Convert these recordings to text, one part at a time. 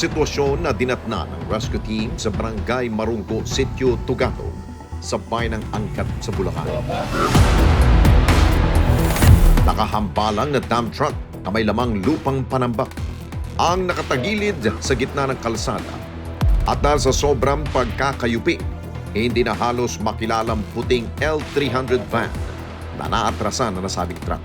sitwasyon na dinatna ng rescue team sa barangay Marungko, Sitio Tugatog sa bayan ng Angkat sa Bulacan. Nakahambalang na dump truck na may lamang lupang panambak ang nakatagilid sa gitna ng kalsada at dahil sa sobrang pagkakayupi, hindi na halos makilalang puting L300 van na naatrasan na nasabing truck.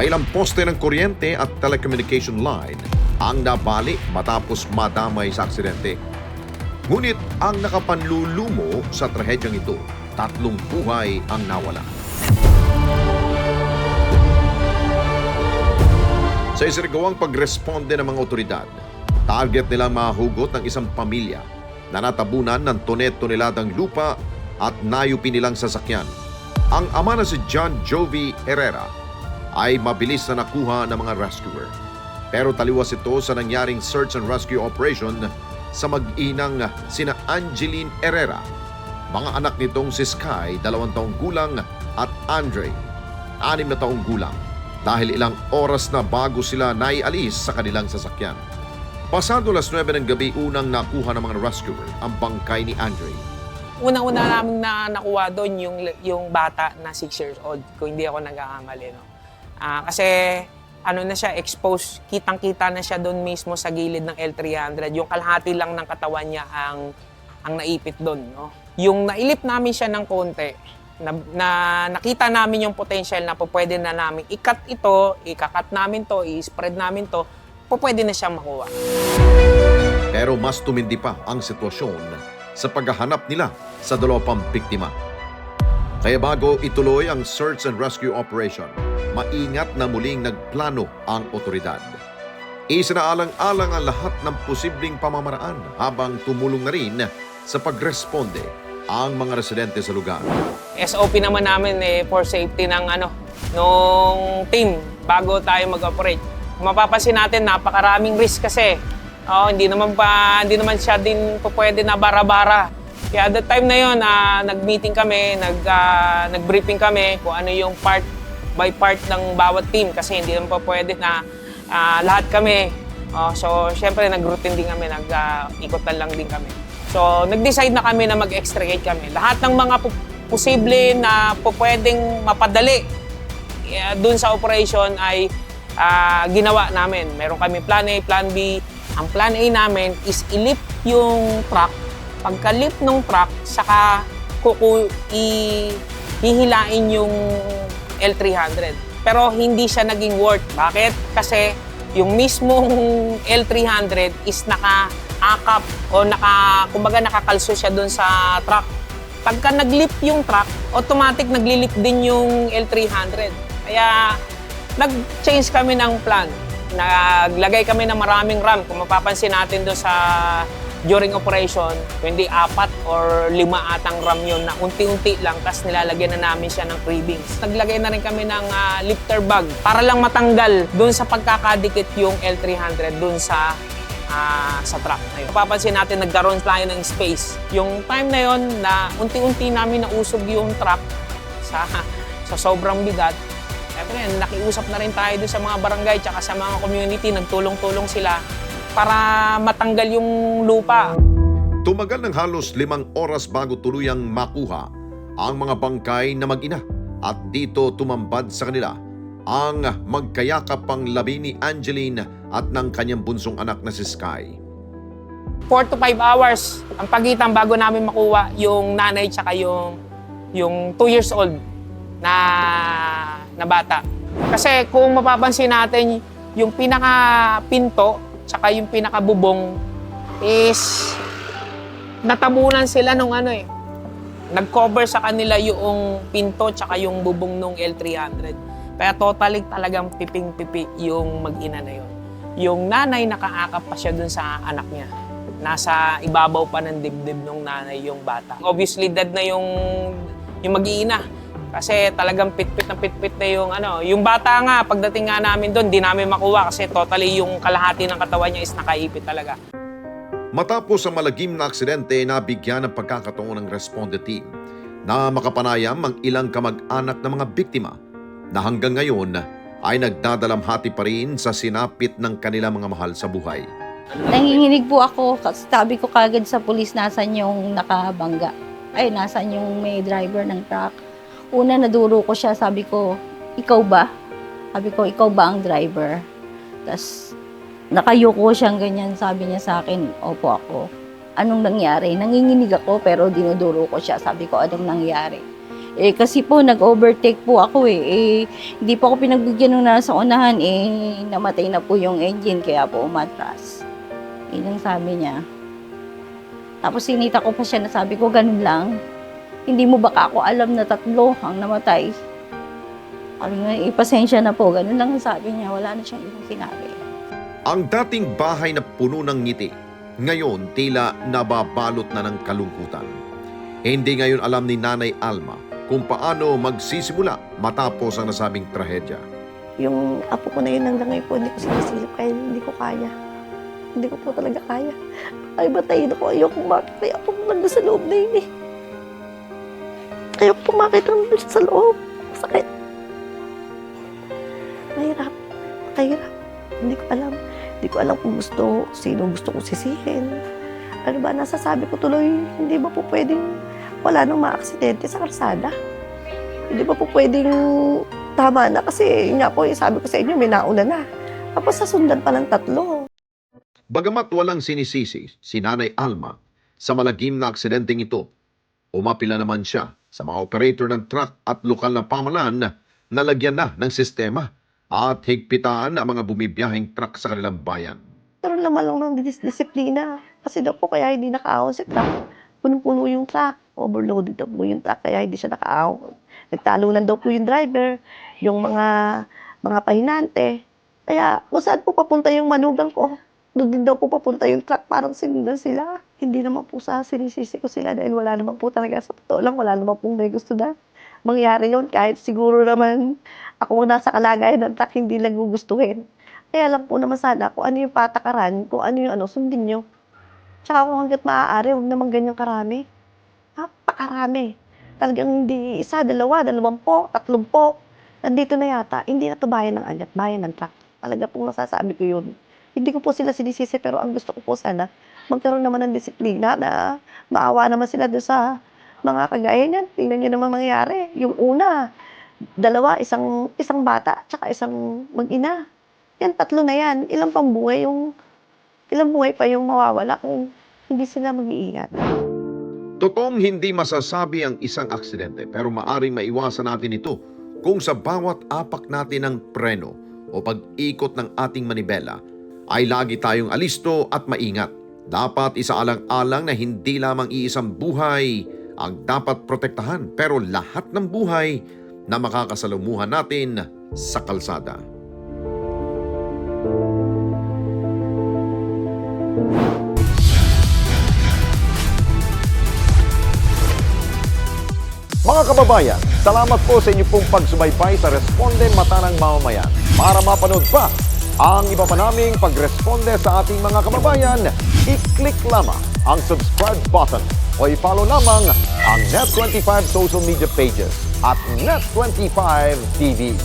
May ilang poste ng kuryente at telecommunication line ang nabali matapos madamay sa aksidente. Ngunit ang nakapanlulumo sa trahedyang ito, tatlong buhay ang nawala. Sa isirgawang pagresponde ng mga otoridad, target nilang mahugot ng isang pamilya na natabunan ng tonet-toneladang lupa at nayupi nilang sasakyan. Ang ama na si John Jovi Herrera ay mabilis na nakuha ng mga rescuer. Pero taliwas ito sa nangyaring search and rescue operation sa mag-inang sina Angeline Herrera. Mga anak nitong si Sky, dalawang taong gulang, at Andre, anim na taong gulang dahil ilang oras na bago sila naialis sa kanilang sasakyan. Pasado las 9 ng gabi unang nakuha ng mga rescuer ang bangkay ni Andre. Unang-una namin na nakuha doon yung, yung bata na 6 years old, kung hindi ako nagkakamali. No? Ah, kasi ano na siya, exposed, kitang-kita na siya doon mismo sa gilid ng L300. Yung kalahati lang ng katawan niya ang, ang naipit doon. No? Yung nailip namin siya ng konti, na, na nakita namin yung potential na pwede na namin ikat ito, ikakat namin to, i-spread namin to, pwede na siyang makuha. Pero mas tumindi pa ang sitwasyon sa paghahanap nila sa dalawa pang biktima. Kaya bago ituloy ang search and rescue operation, maingat na muling nagplano ang otoridad. Isinaalang-alang ang lahat ng posibleng pamamaraan habang tumulong na rin sa pagresponde ang mga residente sa lugar. SOP naman namin eh, for safety ng ano, nung team bago tayo mag-operate. Mapapansin natin, napakaraming risk kasi. Oh, hindi naman pa hindi naman siya din po pwede na bara-bara. Kaya that time na yon, ah, nag-meeting kami, nag ah, nag-briefing kami kung ano yung part by part ng bawat team kasi hindi naman pa pwede na ah, lahat kami. Oh, so syempre nag-routine din kami, nag-ikotan lang din kami. So, nag-decide na kami na mag-extricate kami. Lahat ng mga posible na po pwedeng mapadali eh, dun sa operation ay ah, ginawa namin. Meron kami plan A, plan B. Ang plan A namin is ilip yung truck. Pagkalip ng truck, saka kuku i hihilain yung L300. Pero hindi siya naging worth. Bakit? Kasi yung mismong L300 is naka-akap o naka, kumbaga nakakalso siya doon sa truck. Pagka naglip yung truck, automatic naglilip din yung L300. Kaya nag-change kami ng plan. Naglagay kami ng maraming RAM. Kung mapapansin natin doon sa during operation, hindi apat or lima atang RAM yun na unti-unti lang, tapos nilalagyan na namin siya ng cribbings. Naglagay na rin kami ng ah, lifter bag para lang matanggal doon sa pagkakadikit yung L300 doon sa ah, sa truck na yun. Mapapansin natin nagkaroon tayo ng space. Yung time na yon na unti-unti namin nausog yung truck sa, sa sobrang bigat, Siyempre, nakiusap na rin tayo doon sa mga barangay tsaka sa mga community, nagtulong-tulong sila para matanggal yung lupa. Tumagal ng halos limang oras bago tuluyang makuha ang mga bangkay na mag-ina at dito tumambad sa kanila ang magkayakap pang labi ni Angeline at ng kanyang bunsong anak na si Sky. 4 to 5 hours ang pagitan bago namin makuha yung nanay tsaka yung, yung 2 years old na, na bata. Kasi kung mapapansin natin, yung pinaka-pinto tsaka yung pinaka-bubong is natabunan sila nung ano eh. Nag-cover sa kanila yung pinto tsaka yung bubong nung L300. Kaya totally talagang piping-pipi yung mag-ina na yun. Yung nanay nakaakap pa siya dun sa anak niya. Nasa ibabaw pa ng dibdib ng nanay yung bata. Obviously dead na yung yung mag-iina. Kasi talagang pitpit na pitpit na yung ano. Yung bata nga, pagdating nga namin doon, di namin makuha kasi totally yung kalahati ng katawan niya is nakaipit talaga. Matapos ang malagim na aksidente, nabigyan ng pagkakataon ng responde team na makapanayam ang ilang kamag-anak ng mga biktima na hanggang ngayon ay nagdadalamhati pa rin sa sinapit ng kanilang mga mahal sa buhay. Nanginginig po ako. Kasi Sabi ko kagad sa pulis nasan yung nakabangga. Ay, nasan yung may driver ng truck. Una, naduro ko siya. Sabi ko, ikaw ba? Sabi ko, ikaw ba ang driver? Tapos, nakayuko siyang ganyan. Sabi niya sa akin, opo ako. Anong nangyari? Nanginginig ako pero dinuduro ko siya. Sabi ko, anong nangyari? Eh, kasi po, nag-overtake po ako eh. eh hindi po ako pinagbigyan nung nasa unahan, eh, namatay na po yung engine, kaya po umatras. Yun ang sabi niya. Tapos sinita ko pa siya na sabi ko, ganun lang. Hindi mo baka ako alam na tatlo ang namatay. Sabi nga, ipasensya na po. Ganun lang ang sabi niya. Wala na siyang ibang sinabi. Ang dating bahay na puno ng ngiti, ngayon tila nababalot na ng kalungkutan. Hindi ngayon alam ni Nanay Alma kung paano magsisimula matapos ang nasabing trahedya. Yung apo ko na yun hanggang ngayon po, hindi ko sinisilip kaya hindi ko kaya. Hindi ko po talaga kaya. Ay, batayin ako. Ayoko makita. Ayoko nandun sa loob na yun eh. Ayoko makita nandun siya sa loob. Sakit. Mahirap. Mahirap. Hindi ko alam. Hindi ko alam kung gusto, sino gusto ko sisihin. Ano ba, nasasabi ko tuloy, hindi ba po pwedeng wala nang maaksidente sa kalsada? Hindi ba po pwedeng tama na kasi yun nga po, sabi ko sa inyo, may nauna na. Tapos sasundan pa ng tatlo. Bagamat walang sinisisi si Nanay Alma sa malagim na aksidenteng ito, umapila naman siya sa mga operator ng truck at lokal na pamalan na lagyan na ng sistema at higpitan ang mga bumibiyaheng truck sa kanilang bayan. Pero naman lang ng dis- disiplina. Kasi daw po kaya hindi nakaahon si truck. Punong-puno yung truck. Overloaded daw po yung truck kaya hindi siya nakaahon. Nagtalunan daw po yung driver, yung mga mga pahinante. Kaya kung saan po papunta yung manugang ko, doon din daw po papunta yung truck. Parang sinundan sila. Hindi naman po sa sinisisi ko sila dahil wala naman po talaga sa totoo lang. Wala naman pong may gusto na mangyari yun. Kahit siguro naman ako ang nasa kalagayan ng truck, hindi lang gugustuhin. Kaya lang po naman sana kung ano yung patakaran, kung ano yung ano, sundin nyo. Tsaka kung hanggat maaari, huwag naman ganyan karami. Napakarami. Talagang hindi isa, dalawa, dalawampo, tatlumpo. Nandito na yata, hindi na to bayan ng alyat, bayan ng truck. Talaga pong nasasabi ko yun. Hindi ko po sila sinisisi, pero ang gusto ko po sana, magkaroon naman ng disiplina na maawa naman sila doon sa mga kagaya niyan. Tingnan niyo naman mangyayari. Yung una, dalawa, isang isang bata, tsaka isang mag-ina. Yan, tatlo na yan. Ilang pang buhay yung, ilang buhay pa yung mawawala kung hindi sila mag-iingat. Totoong hindi masasabi ang isang aksidente pero maaring maiwasan natin ito kung sa bawat apak natin ng preno o pag-ikot ng ating manibela ay lagi tayong alisto at maingat. Dapat isaalang-alang na hindi lamang iisang buhay ang dapat protektahan pero lahat ng buhay na makakasalumuhan natin sa kalsada. Mga kababayan, salamat po sa inyong pong pagsubaybay sa Responde Mata ng Mamamayan. Para mapanood pa ang iba pa naming pagresponde sa ating mga kababayan, i-click lamang ang subscribe button o i-follow lamang ang Net25 social media pages at Net25 TV.